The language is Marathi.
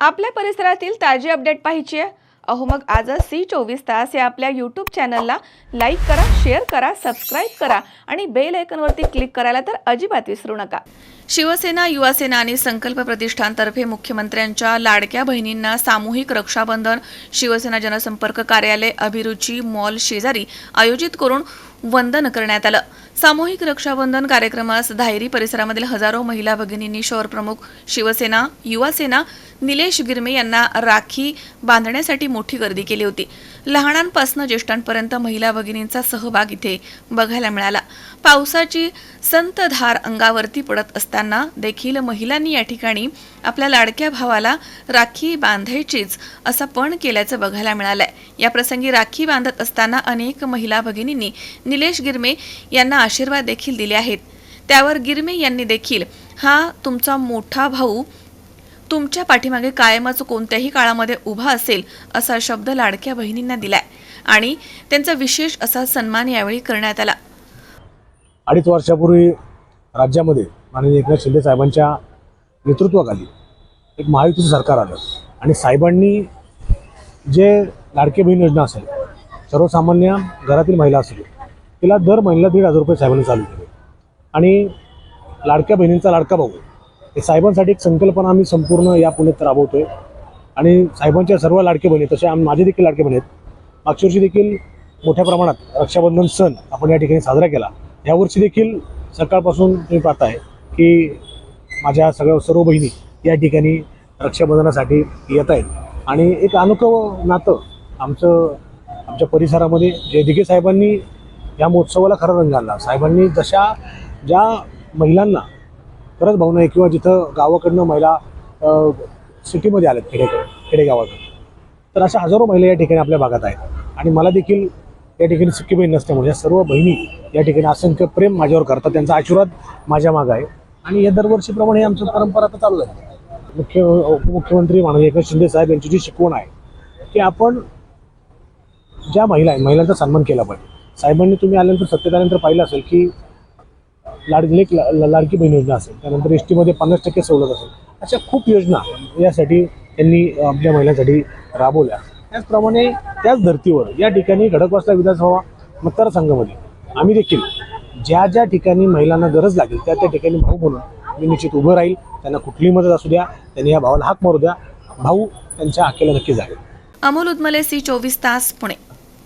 आपल्या परिसरातील ताजी अपडेट पाहिजे. अहो मग आजच सी चोवीस तास या आपल्या यूट्यूब चॅनलला लाईक करा शेअर करा सबस्क्राईब करा आणि बेल आयकनवरती क्लिक करायला तर अजिबात विसरू नका. शिवसेना युवासेना आणि संकल्प प्रतिष्ठानतर्फे मुख्यमंत्र्यांच्या लाडक्या बहिणींना सामूहिक रक्षाबंधन शिवसेना जनसंपर्क कार्यालय अभिरुची मॉल शेजारी आयोजित करून वंदन करण्यात आलं. सामूहिक रक्षाबंधन कार्यक्रमास धायरी परिसरामधील हजारो महिला भगिनींनी शहर प्रमुख शिवसेना युवासेना निलेश गिरमे यांना राखी बांधण्यासाठी मोठी गर्दी केली होती. लहानांपासून ज्येष्ठांपर्यंत महिला भगिनींचा सहभाग इथे बघायला मिळाला. पावसाची संतधार अंगावरती पडत असताना देखील महिलांनी या ठिकाणी आपल्या लाडक्या भावाला राखी बांधायचीच असा पण केल्याचं बघायला मिळालंय. या प्रसंगी राखी बांधत असताना अनेक महिला भगिनींनी निलेश गिरमे यांना आशीर्वाद देखील दिले आहेत. त्यावर गिरमे यांनी देखील हा तुमचा मोठा भाऊ तुमच्या पाठीमागे कायमच कोणत्याही काळामध्ये उभा असेल असा शब्द लाडक्या बहिणींना दिलाय. आणि त्यांचा विशेष असा सन्मान यावेळी करण्यात आला. अडीच वर्षापूर्वी राज्यामध्ये माननीय एकनाथ शिंदे साहेबांच्या नेतृत्वाखाली एक महायुतीचं सरकार आलं. आणि साहेबांनी जे लाडके बहीण योजना असेल सर्वसामान्य घरातील महिला असेल तिला दर महिन्याला दीड हजार रुपये साहेबांनी चालू केले. आणि लाडक्या बहिणींचा लाडका भाऊ साहेबांसाठी एक संकल्पना आम्ही संपूर्ण या पुण्यात राबवतोय. आणि साहेबांच्या सर्व लाडके बहिणी तसे आम माझे देखील लाडके बहिणी आहेत. मागच्या वर्षी देखील मोठ्या प्रमाणात रक्षाबंधन सण आपण या ठिकाणी साजरा केला. यावर्षी देखील सकाळपासून तुम्ही पाहताय की माझ्या सगळ्या सर्व बहिणी या ठिकाणी रक्षाबंधनासाठी येत आहेत. आणि एक अनोखं नातं आमचं आमच्या परिसरामध्ये जे दिघे साहेबांनी या महोत्सवाला खरा रंग आणला. साहेबांनी जशा ज्या महिलांना खरंच भाऊ नाही किंवा जिथं गावाकडनं महिला सिटीमध्ये आल्यात खेडे खेडेगावात तर अशा हजारो महिला या ठिकाणी आपल्या भागात आहेत. आणि मला देखील या ठिकाणी सुखी बहीण नसल्यामुळे या सर्व बहिणी या ठिकाणी असंख्य प्रेम माझ्यावर करतात. त्यांचा आशीर्वाद माझ्या मागं आहे. आणि या दरवर्षीप्रमाणे आमचं परंपरा आता चालू आहे. मुख्य उपमुख्यमंत्री माननीय एकनाथ शिंदे साहेब यांची जी शिकवण आहे की आपण ज्या महिला आहे महिलांचा सन्मान केला पाहिजे. साहेबांनी तुम्ही आल्यानंतर सत्तेत आल्यानंतर पाहिलं असेल की लाडले ला- लाडकी बहीण योजना असेल त्यानंतर एस टीमध्ये पन्नास टक्के सवलत असेल. अशा खूप योजना यासाठी त्यांनी आपल्या महिलांसाठी राबवल्या. त्याचप्रमाणे त्याच धर्तीवर या ठिकाणी खडकवासला विधानसभा मतदारसंघामध्ये आम्ही देखील ज्या ज्या ठिकाणी महिलांना गरज लागेल त्या त्या ठिकाणी भाऊ म्हणून मी निश्चित उभं राहील. त्यांना कुठलीही मदत असू द्या त्यांनी या भावाला हाक मारू द्या. भाऊ त्यांच्या हाकेला नक्की जाईल. अमोल उदमले सी चोवीस तास पुणे.